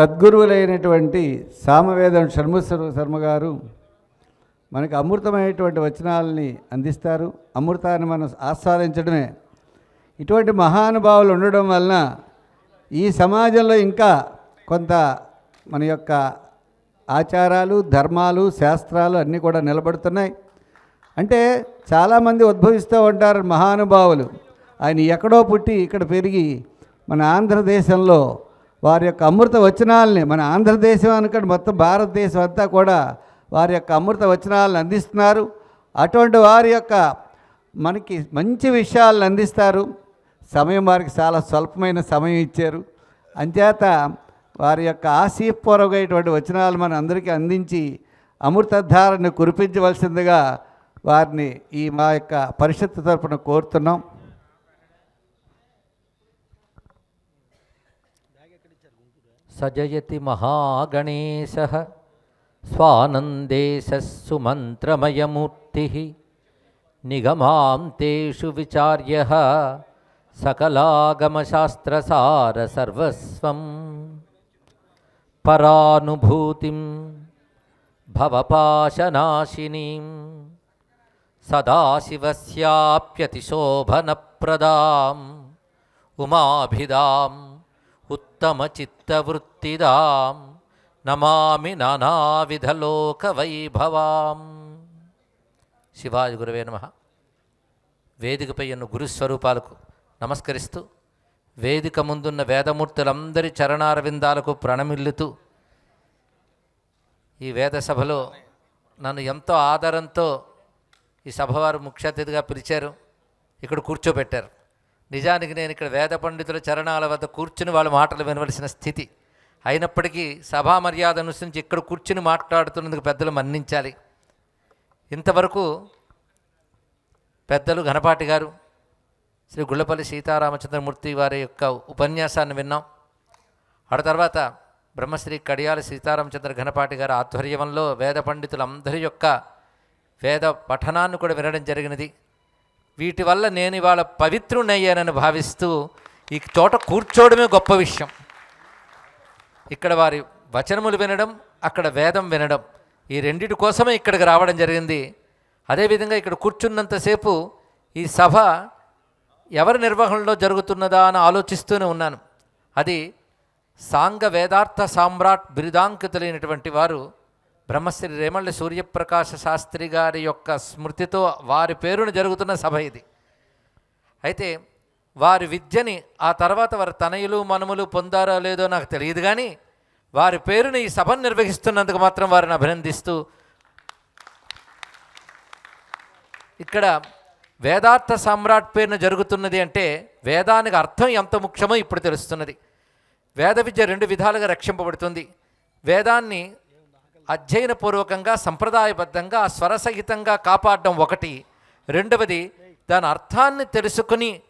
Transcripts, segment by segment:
సద్గురువులైనటువంటి సామవేదం షణ్ముఖ శర్మ గారు మనకు అమృతమైనటువంటి వచనాలని అందిస్తారు. అమృతాన్ని మనం ఆస్వాదించడమే. ఇటువంటి మహానుభావులు ఉండడం వలన ఈ సమాజంలో ఇంకా కొంత మన యొక్క ఆచారాలు ధర్మాలు శాస్త్రాలు అన్నీ కూడా నిలబడుతున్నాయి. అంటే చాలామంది ఉద్భవిస్తూ ఉంటారు మహానుభావులు. ఆయన ఎక్కడో పుట్టి ఇక్కడ పెరిగి మన ఆంధ్రదేశంలో వారి యొక్క అమృత వచనాలని మన ఆంధ్రదేశం అనుకోండి మొత్తం భారతదేశం అంతా కూడా వారి యొక్క అమృత వచనాలను అందిస్తున్నారు. అటువంటి వారి యొక్క మనకి మంచి విషయాలను అందిస్తారు. సమయం వారికి చాలా స్వల్పమైన సమయం ఇచ్చారు. అంచేత వారి యొక్క ఆశయపూర్వకమైనటువంటి వచనాలు మన అందరికీ అందించి అమృతధారను కురిపించవలసిందిగా వారిని ఈ మా యొక్క పరిషత్ తరపున కోరుతున్నాం. सजयति महागणेश स्वानन्दे सुमंत्रमयमूर्ति निगमांतेषु विचार्य विचार्यः सकलागमशास्त्रसारसर्वस्वं परानुभूतिं भवपाशनाशिनीं सदाशिवस्याप्यतिशोभनप्रदाम् उमाभिधाम् ఉత్తమ చిత్తవృత్తిదాం నమామి నానావిధలోకవైభవాం శివాజి గురవే నమ వేదికపై ఉన్న గురుస్వరూపాలకు నమస్కరిస్తూ వేదిక ముందున్న వేదమూర్తులందరి చరణారవిందాలకు ప్రణమిల్లుతూ ఈ వేద సభలో నన్ను ఎంతో ఆదరంతో ఈ సభవారు ముఖ్య అతిథిగా పిలిచారు. ఇక్కడ కూర్చోబెట్టారు. నిజానికి నేను ఇక్కడ వేద పండితుల చరణాల వద్ద కూర్చుని వాళ్ళ మాటలు వినవలసిన స్థితి. అయినప్పటికీ సభా మర్యాద అనుసరించి ఇక్కడ కూర్చుని మాట్లాడుతున్నందుకు పెద్దలు మన్నించాలి. ఇంతవరకు పెద్దలు ఘనపాటి గారు శ్రీ గుళ్ళపల్లి సీతారామచంద్రమూర్తి వారి యొక్క ఉపన్యాసాన్ని విన్నాం. ఆ తర్వాత బ్రహ్మశ్రీ కడియాల సీతారామచంద్ర ఘనపాటి గారి ఆధ్వర్యంలో వేద పండితులందరి యొక్క వేద పఠనాన్ని కూడా వినడం జరిగినది. వీటి వల్ల నేను ఇవాళ పవిత్రునయ్యానని భావిస్తూ ఈ చోట కూర్చోవడమే గొప్ప విషయం. ఇక్కడ వారి వచనములు వినడం అక్కడ వేదం వినడం ఈ రెండిటి కోసమే ఇక్కడికి రావడం జరిగింది. అదేవిధంగా ఇక్కడ కూర్చున్నంతసేపు ఈ సభ ఎవరి నిర్వహణలో జరుగుతున్నదా అని ఆలోచిస్తూనే ఉన్నాను. అది సాంగ వేదార్థ సామ్రాట్ బిరుదాంకితులైనటువంటి వారు బ్రహ్మశ్రీ రేమళ్ళ సూర్యప్రకాశ శాస్త్రి గారి యొక్క స్మృతితో వారి పేరును జరుగుతున్న సభ ఇది. అయితే వారి విద్యని ఆ తర్వాత వారి తనయులు మనుములు పొందారో లేదో నాకు తెలియదు కానీ వారి పేరుని ఈ సభను నిర్వహిస్తున్నందుకు మాత్రం వారిని అభినందిస్తూ ఇక్కడ వేదార్థ సమ్రాట్ పేరున జరుగుతున్నది అంటే వేదానికి అర్థం ఎంత ముఖ్యమో ఇప్పుడు తెలుస్తున్నది. వేద విద్య రెండు విధాలుగా రక్షింపబడుతుంది. వేదాన్ని అధ్యయనపూర్వకంగా సంప్రదాయబద్ధంగా స్వరసహితంగా కాపాడడం ఒకటి. రెండవది దాని అర్థాన్ని తెలుసుకుని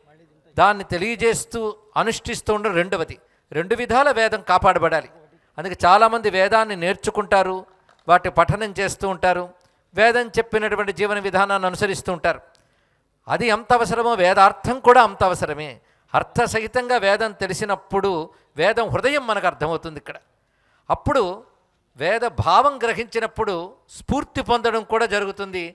దాన్ని తెలియజేస్తూ అనుష్ఠిస్తూ ఉండడం రెండవది. రెండు విధాల వేదం కాపాడబడాలి. అందుకే చాలామంది వేదాన్ని నేర్చుకుంటారు వాటి పఠనం చేస్తూ ఉంటారు వేదం చెప్పినటువంటి జీవన విధానాన్ని అనుసరిస్తూ ఉంటారు. అది ఎంత అవసరమో వేదార్థం కూడా అంత అవసరమే. అర్థసహితంగా వేదం తెలిసినప్పుడు వేదం హృదయం మనకు అర్థమవుతుంది ఇక్కడ. అప్పుడు వేద భావం గ్రహించినప్పుడు స్ఫూర్తి పొందడం కూడా జరుగుతుంది.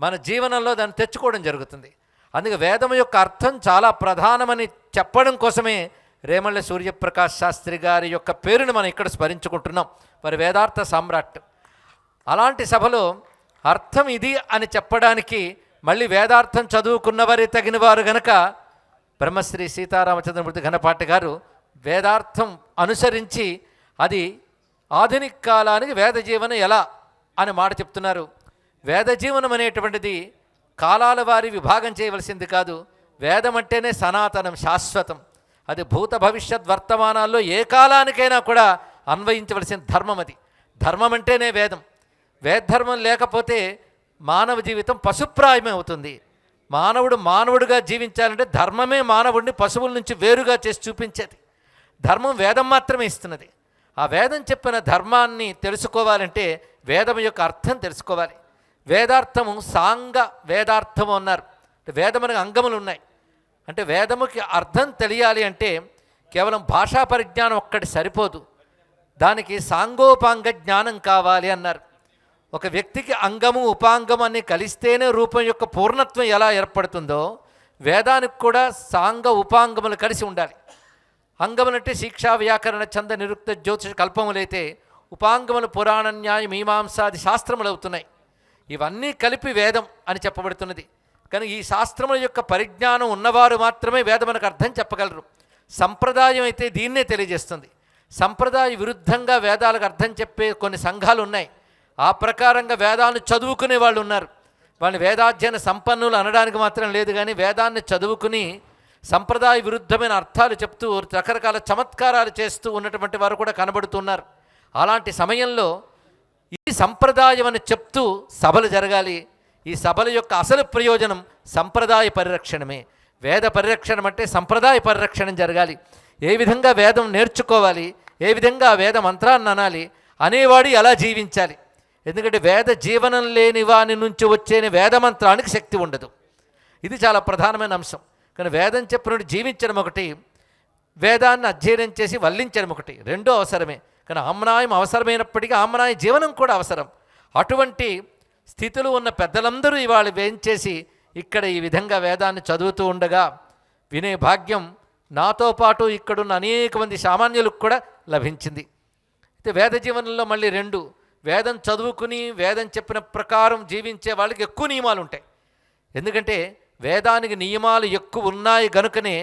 మన జీవనంలో దాన్ని తెచ్చుకోవడం జరుగుతుంది. అందుకే వేదం యొక్క అర్థం చాలా ప్రధానమని చెప్పడం కోసమే రేమళ్ళ సూర్యప్రకాష్ శాస్త్రి గారి యొక్క పేరును మనం ఇక్కడ స్మరించుకుంటున్నాం. మరి వేదార్థ సామ్రాట్. అలాంటి సభలో అర్థం ఇది అని చెప్పడానికి మళ్ళీ వేదార్థం చదువుకున్నవారే తగిన వారు గనక బ్రహ్మశ్రీ సీతారామచంద్రమూర్తి ఘనపాటి గారు వేదార్థం అనుసరించి అది ఆధునిక కాలానికి వేద జీవనం ఎలా అని మాట చెప్తున్నారు. వేద జీవనం అనేటువంటిది కాలాల వారి విభాగం చేయవలసింది కాదు. వేదం అంటేనే సనాతనం శాశ్వతం. అది భూత భవిష్యత్ వర్తమానాల్లో ఏ కాలానికైనా కూడా అన్వయించవలసిన ధర్మం అది. ధర్మం అంటేనే వేదం. వేదధర్మం లేకపోతే మానవ జీవితం పశుప్రాయమే అవుతుంది. మానవుడు మానవుడిగా జీవించాలంటే ధర్మమే మానవుడిని పశువుల నుంచి వేరుగా చేసి చూపించేది. ధర్మం వేదం మాత్రమే ఇస్తున్నది. ఆ వేదం చెప్పిన ధర్మాన్ని తెలుసుకోవాలంటే వేదం యొక్క అర్థం తెలుసుకోవాలి. వేదార్థము సాంగ వేదార్థము అన్నారు. వేదమునకు అంగములు ఉన్నాయి. అంటే వేదముకి అర్థం తెలియాలి అంటే కేవలం భాషా పరిజ్ఞానం ఒక్కటి సరిపోదు. దానికి సాంగోపాంగ జ్ఞానం కావాలి అన్నారు. ఒక వ్యక్తికి అంగము ఉపాంగం అన్ని కలిస్తేనే రూపం యొక్క పూర్ణత్వం ఎలా ఏర్పడుతుందో వేదానికి కూడా సాంగ ఉపాంగములు కలిసి ఉండాలి. అంగములంటే శిక్షా వ్యాకరణ చంద నిరుక్త జ్యోతిష కల్పములైతే ఉపాంగములు పురాణ న్యాయ మీమాంసాది శాస్త్రములు అవుతున్నాయి ఇవన్నీ కలిపి వేదం అని చెప్పబడుతున్నది. కానీ ఈ శాస్త్రముల యొక్క పరిజ్ఞానం ఉన్నవారు మాత్రమే వేదమునకు అర్థం చెప్పగలరు. సంప్రదాయం అయితే దీన్నే తెలియజేస్తుంది. సంప్రదాయ విరుద్ధంగా వేదాలకు అర్థం చెప్పే కొన్ని సంఘాలు ఉన్నాయి. ఆ ప్రకారంగా వేదాలను చదువుకునే వాళ్ళు ఉన్నారు వాళ్ళని వేదాధ్యయన సంపన్నులు అనడానికి మాత్రం లేదు కానీ వేదాన్ని చదువుకుని సంప్రదాయ విరుద్ధమైన అర్థాలు చెప్తూ రకరకాల చమత్కారాలు చేస్తూ ఉన్నటువంటి వారు కూడా కనబడుతున్నారు. అలాంటి సమయంలో ఈ సంప్రదాయం అని చెప్తూ సభలు జరగాలి. ఈ సభల యొక్క అసలు ప్రయోజనం సంప్రదాయ పరిరక్షణమే. వేద పరిరక్షణం అంటే సంప్రదాయ పరిరక్షణం జరగాలి. ఏ విధంగా వేదం నేర్చుకోవాలి ఏ విధంగా వేద మంత్రాన్ని అనాలి అనేవాడు ఎలా జీవించాలి? ఎందుకంటే వేద జీవనం లేని వాని నుంచి వచ్చే వేద మంత్రానికి శక్తి ఉండదు. ఇది చాలా ప్రధానమైన అంశం. కానీ వేదం చెప్పినట్టు జీవించడం ఒకటి వేదాన్ని అధ్యయనం చేసి వల్లించడం ఒకటి రెండో అవసరమే. కానీ ఆమ్నాయం అవసరమైనప్పటికీ ఆమ్నాయ జీవనం కూడా అవసరం. అటువంటి స్థితిలో ఉన్న పెద్దలందరూ ఇవాళ వేయించేసి ఇక్కడ ఈ విధంగా వేదాన్ని చదువుతూ ఉండగా వినే భాగ్యం నాతో పాటు ఇక్కడున్న అనేక మంది సామాన్యులకు కూడా లభించింది. అయితే వేద జీవనంలో మళ్ళీ రెండు వేదం చదువుకుని వేదం చెప్పిన ప్రకారం జీవించే వాళ్ళకి ఎక్కువ నియమాలు ఉంటాయి ఎందుకంటే వేదానికి నియమాలు ఎక్కువ ఉన్నాయి గనుకనే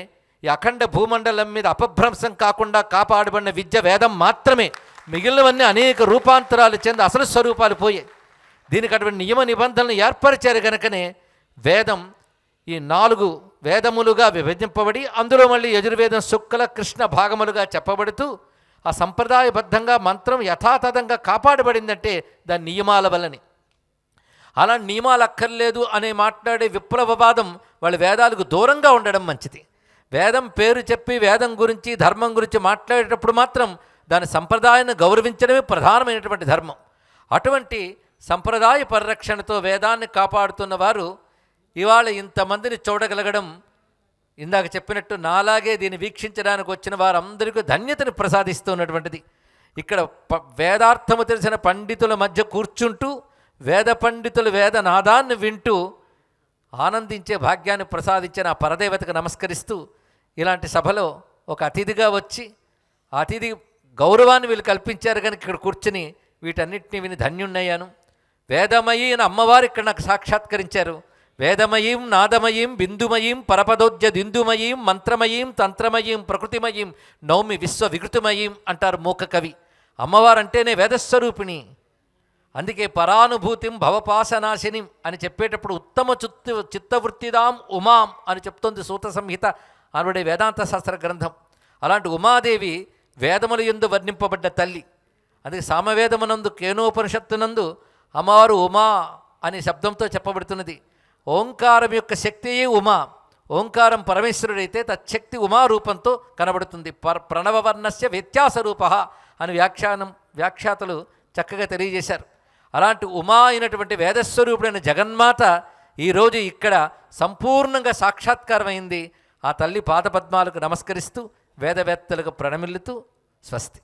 ఈ అఖండ భూమండలం మీద అపభ్రంశం కాకుండా కాపాడబడిన విద్య వేదం మాత్రమే. మిగిలినవన్నీ అనేక రూపాంతరాలు చెంది అసలు స్వరూపాలు పోయాయి దీనికి అటువంటి నియమ నిబంధనలు ఏర్పరిచారు గనుకనే వేదం ఈ నాలుగు వేదములుగా విభజింపబడి అందులో మళ్ళీ యజుర్వేదం శుక్ల కృష్ణ భాగములుగా చెప్పబడుతూ ఆ సంప్రదాయబద్ధంగా మంత్రం యథాతథంగా కాపాడబడిందంటే దాని నియమాల వల్లని. అలా నియమాలు అక్కర్లేదు అనే మాట్లాడే విప్లవవాదం వాళ్ళ వేదాలకు దూరంగా ఉండడం మంచిది. వేదం పేరు చెప్పి వేదం గురించి ధర్మం గురించి మాట్లాడేటప్పుడు మాత్రం దాని సంప్రదాయాన్ని గౌరవించడమే ప్రధానమైనటువంటి ధర్మం. అటువంటి సంప్రదాయ పరిరక్షణతో వేదాన్ని కాపాడుతున్న వారు ఇవాళ ఇంతమందిని చూడగలగడం ఇందాక చెప్పినట్టు నాలాగే దీన్ని వీక్షించడానికి వచ్చిన వారందరికీ ధన్యతను ప్రసాదిస్తున్నటువంటిది. ఇక్కడ ప వేదార్థము తెలిసిన పండితుల మధ్య కూర్చుంటూ వేద పండితులు వేద నాదాన్ని వింటూ ఆనందించే భాగ్యాన్ని ప్రసాదించిన ఆ పరదేవతకు నమస్కరిస్తూ ఇలాంటి సభలో ఒక అతిథిగా వచ్చి అతిథి గౌరవాన్ని వీళ్ళు కల్పించారు కనుక ఇక్కడ కూర్చుని వీటన్నిటిని విని ధన్యున్నయ్యాను వేదమయీ అని అమ్మవారు ఇక్కడ నాకు సాక్షాత్కరించారు. వేదమయీం నాదమయీం బిందుమయీం పరపదోద్య దిందుమయీం మంత్రమయీం తంత్రమయీం ప్రకృతిమయీం నౌమి విశ్వ వికృతిమయీం అంటారు మూక కవి. అమ్మవారంటేనే వేదస్వరూపిణి. అందుకే పరానుభూతిం భవపాశనాశినిం అని చెప్పేటప్పుడు ఉత్తమ చిత్త చిత్తవృత్తిదాం ఉమాం అని చెప్తోంది సూత సంహిత అనబడే వేదాంత శాస్త్ర గ్రంథం. అలాంటి ఉమాదేవి వేదముల యందు వర్ణింపబడ్డ తల్లి. అందుకే సామవేదమునందు కేనోపనిషత్తునందు అమ్మవారు ఉమా అనే శబ్దంతో చెప్పబడుతున్నది. ఓంకారం యొక్క శక్తియే ఉమా. ఓంకారం పరమేశ్వరుడైతే తచ్చక్తి ఉమా రూపంతో కనబడుతుంది. పర్ ప్రణవవర్ణస్య వ్యత్యాస రూప అని వ్యాఖ్యానం వ్యాఖ్యాతలు చక్కగా తెలియజేశారు. అలాంటి ఉమా అయినటువంటి వేదస్వరూపుడైన జగన్మాత ఈరోజు ఇక్కడ సంపూర్ణంగా సాక్షాత్కారమైంది. ఆ తల్లి పాదపద్మాలకు నమస్కరిస్తూ వేదవేత్తలకు ప్రణమిల్లుతూ స్వస్తి.